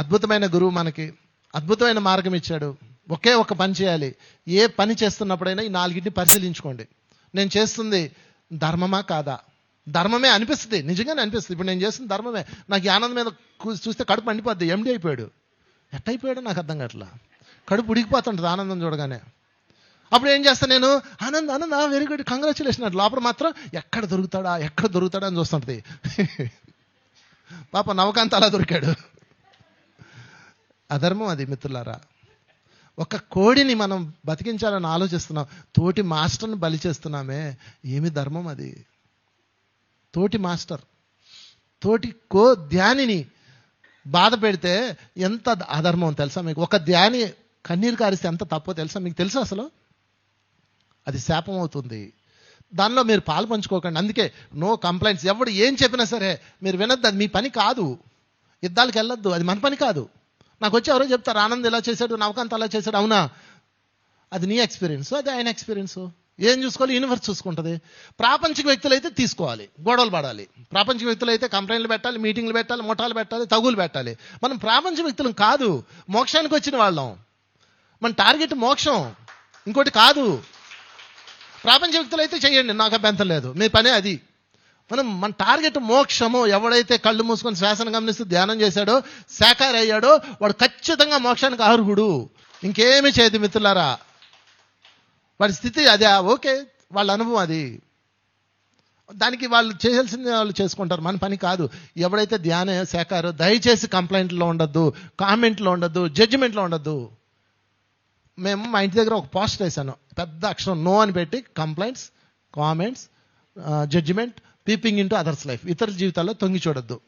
అద్భుతమైన గురువు మనకి అద్భుతమైన మార్గం ఇచ్చాడు. ఒకే ఒక పని చేయాలి. ఏ పని చేస్తున్నప్పుడైనా ఈ నాలుగింటిని పరిశీలించుకోండి. నేను చేస్తుంది ధర్మమా కాదా? ధర్మమే అనిపిస్తుంది నిజంగానే అనిపిస్తుంది. ఇప్పుడు నేను చేస్తున్న ధర్మమే. నాకు ఆనందం మీద కూ- చూస్తే కడుపు మండిపోద్ది. ఎండి అయిపోయాడు. ఎట్ట అయిపోయాడో నాకు అర్థం కావట్లా? కడుపు ఉడికిపోతుంటుంది ఆనందం చూడగానే. అప్పుడు ఏం చేస్తాను నేను? Anand Anand very good congratulation అంటే. లోపల మాత్రం ఎక్కడ దొరుకుతాడా ఎక్కడ దొరుకుతాడా అని చూస్తుంటుంది. పాప నవకాంత అలా దొరికాడు. అధర్మం అది మిత్రులారా. ఒక కోడిని మనం బతికించాలని ఆలోచిస్తున్నాం. తోటి మాస్టర్ని బలి చేస్తున్నామే. ఏమి ధర్మం అది? తోటి మాస్టర్. తోటి కో ధ్యానిని బాధ పెడితే ఎంత అధర్మం తెలుసా మీకు? ఒక ధ్యాని కన్నీరు కారిస్తే ఎంత తప్పో తెలుసా మీకు? తెలుసా అసలు? అది శాపం అవుతుంది. దానిలో మీరు పాలు పంచుకోకండి. అందుకే నో కంప్లైంట్స్. ఎవడు ఏం చెప్పినా సరే మీరు వినొద్దు. అది మీ పని కాదు. యుద్ధాలకు వెళ్ళొద్దు. అది మన పని కాదు. నాకు వచ్చి ఎవరో చెప్తారు ఆనంద్ ఇలా చేశాడు నవకాంత్ అలా చేశాడు. అవునా? అది నీ ఎక్స్పీరియన్స్ అది ఆయన ఎక్స్పీరియన్స్ ఏం చూసుకోవాలి? యూనివర్స్ చూసుకుంటుంది. ప్రాపంచిక వ్యక్తులు అయితే తీసుకోవాలి గొడవలు పడాలి. ప్రాపంచిక వ్యక్తులు అయితే కంప్లైంట్లు పెట్టాలి మీటింగ్లు పెట్టాలి ముఠాలు పెట్టాలి తగులు పెట్టాలి. మనం ప్రాపంచిక వ్యక్తులం కాదు మోక్షానికి వచ్చిన వాళ్ళం. మన టార్గెట్ మోక్షం ఇంకోటి కాదు. ప్రాపంచ వ్యక్తులు అయితే చేయండి నాకు అభ్యంతరం లేదు. మీ పనే అది. మనం మన టార్గెట్ మోక్షము. ఎవడైతే కళ్ళు మూసుకొని శ్వాసను గమనిస్తూ ధ్యానం చేశాడో శాఖారి అయ్యాడో వాడు ఖచ్చితంగా మోక్షానికి అర్హుడు. ఇంకేమి చేయదు మిత్రులారా. వాడి స్థితి అదే. ఓకే వాళ్ళ అనుభవం అది. దానికి వాళ్ళు చేయాల్సింది వాళ్ళు చేసుకుంటారు. మన పని కాదు. ఎవడైతే ధ్యాన శాఖారో దయచేసి కంప్లైంట్లో ఉండొద్దు కామెంట్లో ఉండొద్దు జడ్జిమెంట్లో ఉండొద్దు. మేము మా ఇంటి దగ్గర ఒక పోస్టర్ వేసాను పెద్ద అక్షరం నో అని పెట్టి complaints comments judgement peeping into others life ఇతరుల జీవితాల్లో తొంగి చూడొద్దు.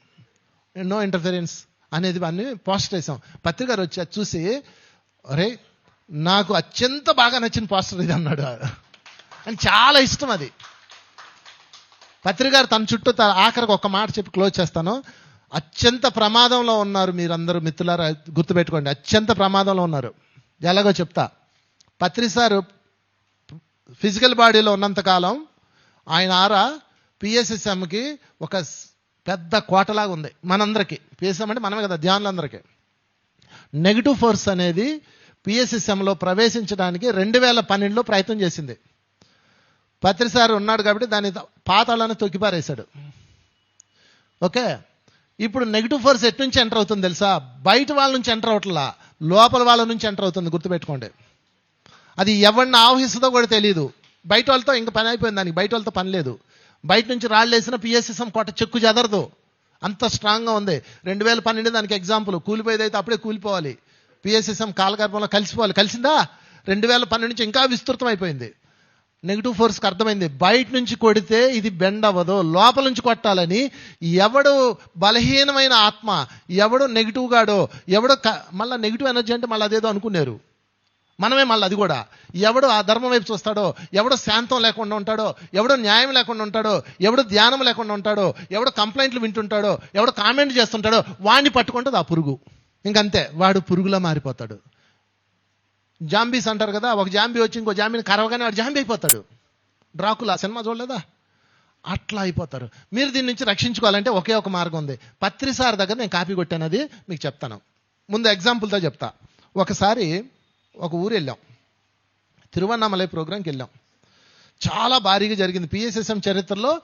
నో ఇంటర్ఫిరెన్స్ అనేది అన్ని పోస్టర్ వేసాం. పత్రికారు వచ్చి అది చూసి అరే నాకు అత్యంత బాగా నచ్చిన పోస్టర్ ఇది అన్నాడు. అని చాలా ఇష్టం అది. పత్రికారు తన చుట్టూ తన ఆఖరికి ఒక మాట చెప్పి క్లోజ్ చేస్తాను. అత్యంత ప్రమాదంలో ఉన్నారు మీరందరూ మిత్రులారా గుర్తుపెట్టుకోండి. అత్యంత ప్రమాదంలో ఉన్నారు. ఎలాగో చెప్తా. పత్రి సారు ఫిజికల్ బాడీలో ఉన్నంతకాలం ఆయన ఆరా పిఎస్ఎస్ఎంకి ఒక పెద్ద కోటలాగా ఉంది మనందరికీ. పిఎస్ఎం అంటే మనమే కదా ధ్యానులందరికీ. నెగిటివ్ ఫోర్స్ అనేది పిఎస్ఎస్ఎంలో ప్రవేశించడానికి రెండు వేల పన్నెండులో ప్రయత్నం చేసింది. పత్రిసారి ఉన్నాడు కాబట్టి దాని పాతాలను తొక్కిపారేశాడు ఓకే? ఇప్పుడు నెగిటివ్ ఫోర్స్ ఎటు నుంచి ఎంటర్ అవుతుంది తెలుసా? బయట వాళ్ళ నుంచి ఎంటర్ అవట్లా? లోపల వాళ్ళ నుంచి ఎంటర్ అవుతుంది గుర్తుపెట్టుకోండి. అది ఎవరిని ఆవహిస్తుందో కూడా తెలియదు బయట వాళ్ళతో ఇంకా పని అయిపోయింది దానికి బయట వాళ్ళతో పని లేదు. బయట నుంచి రాళ్ళు వేసిన పిఎస్ఎస్ఎం కోట చెక్కు చెదరదు. అంత స్ట్రాంగ్గా ఉంది. రెండు వేల పన్నెండు దానికి ఎగ్జాంపుల్ కూలిపోయేది అయితే అప్పుడే కూలిపోవాలి. పిఎస్ఎస్ఎం కాలగర్భంలో కలిసిపోవాలి. కలిసిందా? రెండు వేల పన్నెండు నుంచి ఇంకా విస్తృతం అయిపోయింది. నెగిటివ్ ఫోర్స్కి అర్థమైంది. బయట నుంచి కొడితే ఇది బెండ్ అవ్వదు. లోపల నుంచి కొట్టాలని ఎవడు బలహీనమైన ఆత్మ ఎవడు నెగిటివ్ గాడో ఎవడో క- మళ్ళీ నెగిటివ్ ఎనర్జీ అంటే మళ్ళీ అదేదో అనుకున్నారు. మనమే మళ్ళీ అది కూడా. ఎవడు ఆ ధర్మం వైపు చూస్తాడో ఎవడో శాంతం లేకుండా ఉంటాడో ఎవడో న్యాయం లేకుండా ఉంటాడో ఎవడు ధ్యానం లేకుండా ఉంటాడో ఎవడు కంప్లైంట్లు వింటుంటాడో ఎవడో కామెంట్ చేస్తుంటాడో వాడిని పట్టుకుంటుంది ఆ పురుగు. ఇంకంతే వాడు పురుగులా మారిపోతాడు. జాంబీస్ అంటారు కదా ఒక జాంబీ వచ్చి ఇంకో జాంబీని కరవగానే వాడు జాంబీ అయిపోతాడు. డ్రాకులా సినిమా చూడలేదా? అట్లా అయిపోతారు. మీరు దీని నుంచి రక్షించుకోవాలంటే ఒకే ఒక మార్గం ఉంది. పత్రిసార్ దగ్గర నేను కాపీ కొట్టాను అది మీకు చెప్తాను. ముందు ఎగ్జాంపుల్తో చెప్తా. ఒకసారి ఒక ఊరు వెళ్ళాం. తిరువన్నామలై ప్రోగ్రాంకి వెళ్ళాం. చాలా భారీగా జరిగింది. పిఎస్ఎస్ఎం చరిత్రలో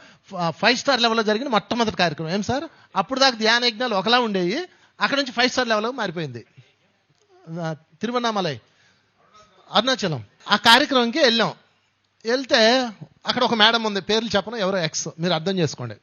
ఫైవ్ స్టార్ లెవెల్లో జరిగిన మొట్టమొదటి కార్యక్రమం. ఏం సార్? అప్పుడు దాకా ధ్యాన యజ్ఞాలు ఒకలా ఉండేవి. అక్కడ నుంచి ఫైవ్ స్టార్ లెవెల్కి మారిపోయింది. తిరువన్నామలై. అరుణాచలం. ఆ కార్యక్రమంకి వెళ్ళాం. వెళ్తే అక్కడ ఒక మేడం ఉంది. పేర్లు చెప్పను ఎవరో ఎక్స్ మీరు అర్థం చేసుకోండి.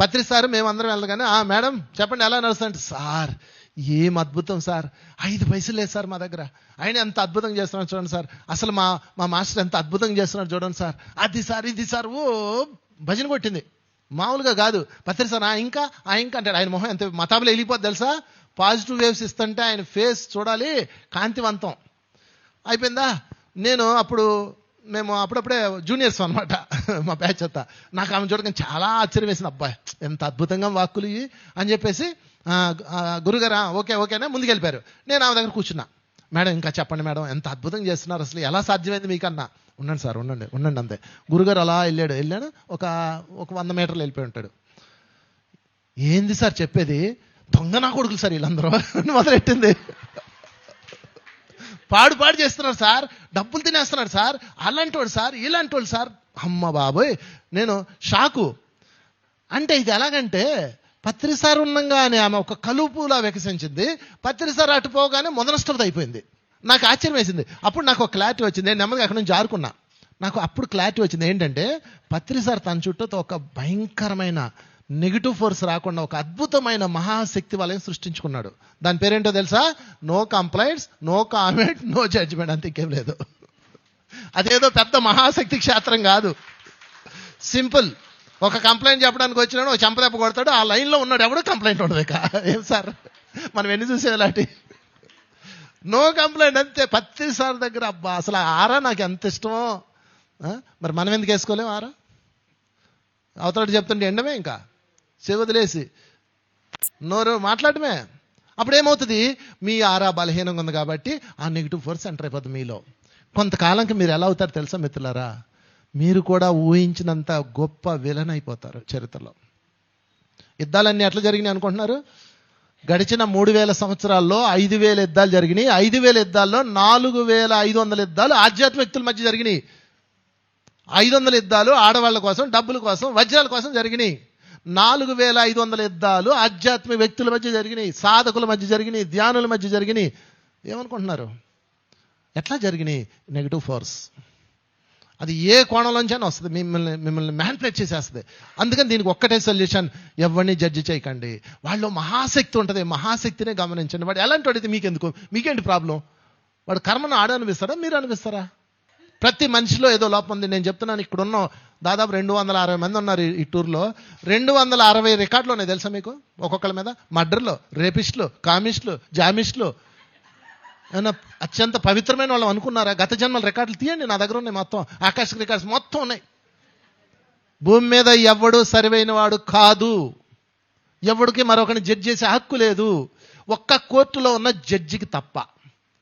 పత్రి సార్ మేమందరం వెళ్ళగానే ఆ మేడం చెప్పండి ఎలా నడుస్తుంటే సార్ ఏం అద్భుతం సార్? ఐదు పైసలు లేదు సార్ మా దగ్గర. ఆయన ఎంత అద్భుతంగా చేస్తున్నాడు చూడండి సార్. అసలు మా మా మాస్టర్ ఎంత అద్భుతంగా చేస్తున్నాడు చూడండి సార్. అది సార్ ఇది సార్. ఓ భజన కొట్టింది. మామూలుగా కాదు. పత్రి సార్ ఆ ఇంకా ఆ ఇంకా అంటాడు. ఆయన మొహం ఎంత మతాబులు వెళ్ళిపోద్ది తెలుసా? పాజిటివ్ వేవ్స్ ఇస్తుంటే ఆయన ఫేస్ చూడాలి కాంతివంతం. అయిపోయిందా? నేను అప్పుడు మేము అప్పుడప్పుడే జూనియర్స్ అనమాట మా బ్యాచ్ అంతా. నాకు ఆమె చూడగానే చాలా ఆశ్చర్యం వేసింది. అబ్బాయి ఎంత అద్భుతంగా వాక్కులు అని చెప్పేసి గురుగారా ఓకే ఓకేనా ముందుకెళ్ళిపోయారు. నేను ఆమె దగ్గర కూర్చున్నా. మేడం ఇంకా చెప్పండి మేడం ఎంత అద్భుతం చేస్తున్నారు అసలు ఎలా సాధ్యమైంది మీకన్నా? ఉండండి సార్ ఉండండి ఉండండి అంతే. గురుగారు అలా వెళ్ళాడు. వెళ్ళాడు ఒక ఒక వంద మీటర్లు వెళ్ళిపోయి ఉంటాడు. ఏంది సార్ చెప్పేది? దొంగ నా కొడుకులు సార్ వీళ్ళందరూ మొదలెట్టింది. పాడు పాడు చేస్తున్నారు సార్ డబ్బులు తినేస్తున్నాడు సార్ అలాంటి వాడు సార్ ఇలాంటి వాడు సార్. అమ్మ బాబోయ్ నేను షాకు. అంటే ఇది ఎలాగంటే పత్రిసార్ ఉండంగానే ఆమె ఒక కలుపులా వికసించింది పత్రిసార్ అటు పోగానే మొదనష్టం అయిపోయింది. నాకు ఆశ్చర్యం వేసింది. అప్పుడు నాకు ఒక క్లారిటీ వచ్చింది. నేను నెమ్మదిగా అక్కడ నుంచి జారుకున్నా. నాకు అప్పుడు క్లారిటీ వచ్చింది ఏంటంటే పత్రిసార్ తన చుట్టూతో ఒక భయంకరమైన నెగిటివ్ ఫోర్స్ రాకుండా ఒక అద్భుతమైన మహాశక్తి వలయం సృష్టించుకున్నాడు. దాని పేరేంటో తెలుసా? No complaints no comment no judgement అంత ఇంకేం లేదు. అదేదో పెద్ద మహాశక్తి క్షేత్రం కాదు. సింపుల్. ఒక కంప్లైంట్ చెప్పడానికి వచ్చినాడు ఒక చెంపదెప్ప కొడతాడు ఆ లైన్లో ఉన్నాడు ఎవడో కంప్లైంట్ ఉండదు ఇక. ఏం సార్? మనం ఎన్ని చూసేది ఇలాంటి? నో కంప్లైంట్ అంతే పత్తి సార్ దగ్గర అబ్బా అసలు ఆరా నాకు ఎంత ఇష్టమో? మరి మనం ఎందుకు వేసుకోలేం ఆరా? అవతలటి చెప్తుంటే ఎండమే ఇంకా. చెవదిలేసి. నోరు మాట్లాడమే. అప్పుడు ఏమవుతుంది మీ ఆరా బలహీనంగా ఉంది కాబట్టి ఆ నెగిటివ్ ఫోర్స్ ఎంటర్ అయిపోతుంది మీలో. కొంతకాలంకి మీరు ఎలా అవుతారు తెలుసా మిత్రులారా? మీరు కూడా ఊహించినంత గొప్ప విలన్ అయిపోతారు చరిత్రలో. యుద్ధాలన్నీ ఎట్లా జరిగినాయి అనుకుంటున్నారు? గడిచిన మూడు వేల సంవత్సరాల్లో ఐదు వేల యుద్ధాలు జరిగినాయి. ఐదు వేల యుద్ధాల్లో నాలుగు వేల ఐదు వందల యుద్ధాలు ఆధ్యాత్మిక వ్యక్తుల మధ్య జరిగినాయి. ఐదు వందల యుద్ధాలు ఆడవాళ్ళ కోసం డబ్బుల కోసం వజ్రాల కోసం జరిగినాయి. నాలుగు వేల ఐదు వందల యుద్ధాలు ఆధ్యాత్మిక వ్యక్తుల మధ్య జరిగినాయి. సాధకుల మధ్య జరిగినాయి. ధ్యానుల మధ్య జరిగినాయి. ఏమనుకుంటున్నారు? ఎట్లా జరిగినాయి? నెగిటివ్ ఫోర్స్ అది ఏ కోణంలోంచైనా వస్తుంది. మిమ్మల్ని మిమ్మల్ని మ్యాన్పులేట్ చేసేస్తుంది. అందుకని దీనికి ఒక్కటే సొల్యూషన్ ఎవరిని జడ్జి చేయకండి. వాళ్ళు మహాశక్తి ఉంటుంది. మహాశక్తినే గమనించండి. వాడు ఎలాంటి వాడితే మీకెందుకు? మీకేంటి ప్రాబ్లం వాడు కర్మను ఆడ అనిపిస్తారా మీరు అనిపిస్తారా ప్రతి మనిషిలో ఏదో లోపం ఉంది. నేను చెప్తున్నాను ఇక్కడ ఉన్న దాదాపు రెండు వందల అరవై మంది ఉన్నారు ఈ- ఈ టూర్లో. రెండు వందల అరవై రికార్డులు ఉన్నాయి తెలుసా మీకు? ఒక్కొక్కరి మీద. మర్డర్లు రేపిస్టులు కామిస్టులు జామిస్టులు ఏమన్నా అత్యంత పవిత్రమైన వాళ్ళు అనుకున్నారా? గత జన్మల రికార్డులు తీయండి నా దగ్గర ఉన్నాయి మొత్తం. ఆకాశ రికార్డ్స్ మొత్తం ఉన్నాయి. భూమి మీద ఎవడు సరివైన వాడు కాదు. ఎవడికి మరొకరిని జడ్జ్ చేసే హక్కు లేదు. ఒక్క కోర్టులో ఉన్న జడ్జికి తప్ప.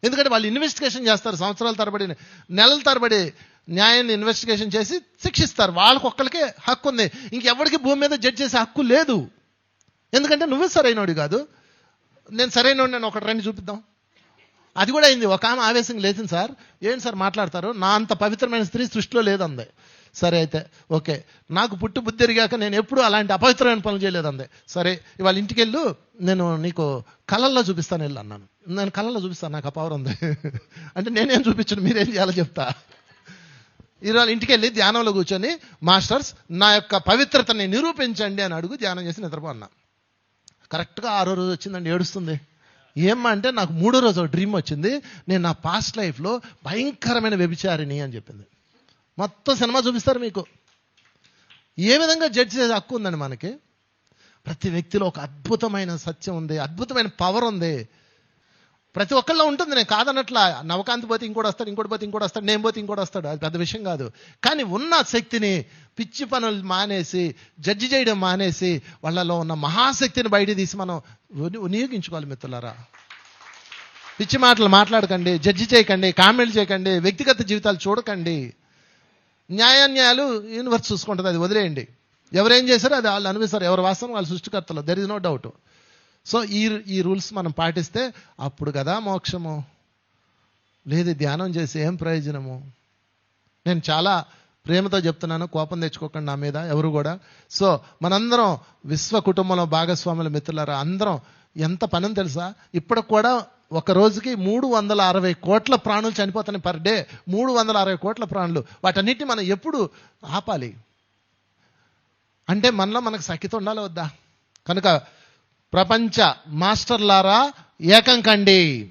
ఎందుకంటే వాళ్ళు ఇన్వెస్టిగేషన్ చేస్తారు సంవత్సరాల తరబడి నెలల తరబడి న్యాయాన్ని ఇన్వెస్టిగేషన్ చేసి శిక్షిస్తారు. వాళ్ళకి ఒక్కరికే హక్కు ఉంది. ఇంకెవడికి భూమి మీద జడ్జ్ చేసే హక్కు లేదు. ఎందుకంటే నువ్వే సరైనోడి కాదు. నేను సరైనోడు నేను ఒకటి రండి చూపిద్దాం. అది కూడా అయింది. ఒక ఆమె ఆవేశంగా లేచింది సార్. ఏంటి సార్ మాట్లాడతారు? నా అంత పవిత్రమైన స్త్రీ సృష్టిలో లేదంది. సరే అయితే ఓకే. నాకు పుట్టి బుద్ధి ఎరిగాక నేను ఎప్పుడూ అలాంటి అపవిత్రమైన పనులు చేయలేదంది. సరే ఇవాళ ఇంటికి వెళ్ళు నేను నీకు కళల్లో చూపిస్తాను వెళ్ళు అన్నాను. నేను కళల్లో చూపిస్తాను నాకు ఆ పవర్ ఉంది. అంటే నేనేం చూపించను మీరేం చేయాలో చెప్తా. ఈరోజు ఇంటికి వెళ్ళి ధ్యానంలో కూర్చొని మాస్టర్స్ నా యొక్క పవిత్రతని నిరూపించండి అని అడుగు ధ్యానం చేసి నిద్రపో అన్నా. కరెక్ట్గా ఆరో రోజు వచ్చిందండి ఏడుస్తుంది. ఏమ్మా అంటే నాకు మూడో రోజు ఒక డ్రీమ్ వచ్చింది. నేను నా పాస్ట్ లైఫ్లో భయంకరమైన వ్యభిచారిణి అని చెప్పింది. మొత్తం సినిమా చూపిస్తారు మీకు. ఏ విధంగా జడ్జ్ చేసే హక్కు ఉందండి మనకి? ప్రతి వ్యక్తిలో ఒక అద్భుతమైన సత్యం ఉంది అద్భుతమైన పవర్ ఉంది. ప్రతి ఒక్కళ్ళలో ఉంటుంది. నేను కాదన్నట్లా నవకాంతి పోతే ఇంకోటి వస్తాడు ఇంకోటి పోతే ఇంకోటి వస్తాడు నేను పోతే ఇంకోటి వస్తాడు. అది పెద్ద విషయం కాదు. కానీ ఉన్న శక్తిని పిచ్చి పనులు మానేసి జడ్జి చేయడం మానేసి వాళ్ళలో ఉన్న మహాశక్తిని బయట తీసి మనం వినియోగించుకోవాలి మిత్రులారా. పిచ్చి మాటలు మాట్లాడకండి జడ్జి చేయకండి కామెంట్ చేయకండి వ్యక్తిగత జీవితాలు చూడకండి. న్యాయాన్యాయాలు యూనివర్స్ చూసుకుంటుంది అది వదిలేయండి. ఎవరేం చేశారో అది వాళ్ళు అనిపిస్తారు ఎవరు వాస్తవం వాళ్ళు సృష్టికర్తలు. There is no doubt so ఈ ఈ రూల్స్ మనం పాటిస్తే అప్పుడు కదా మోక్షము. లేదు ధ్యానం చేసి ఏం ప్రయోజనము? నేను చాలా ప్రేమతో చెప్తున్నాను కోపం తెచ్చుకోకండి నా మీద ఎవరు కూడా. సో మనందరం విశ్వ కుటుంబంలో భాగస్వాముల మిత్రులారా అందరం ఎంత పని తెలుసా? ఇప్పటికి కూడా ఒక రోజుకి మూడు వందల అరవై కోట్ల ప్రాణులు చనిపోతున్నాయి పర్ డే. మూడు వందల అరవై కోట్ల ప్రాణులు. వాటన్నిటిని మనం ఎప్పుడు ఆపాలి? అంటే మనలో మనకు సఖ్యత ఉండాలి వద్దా? కనుక ప్రపంచ మాస్టర్లారా ఏకం కండి.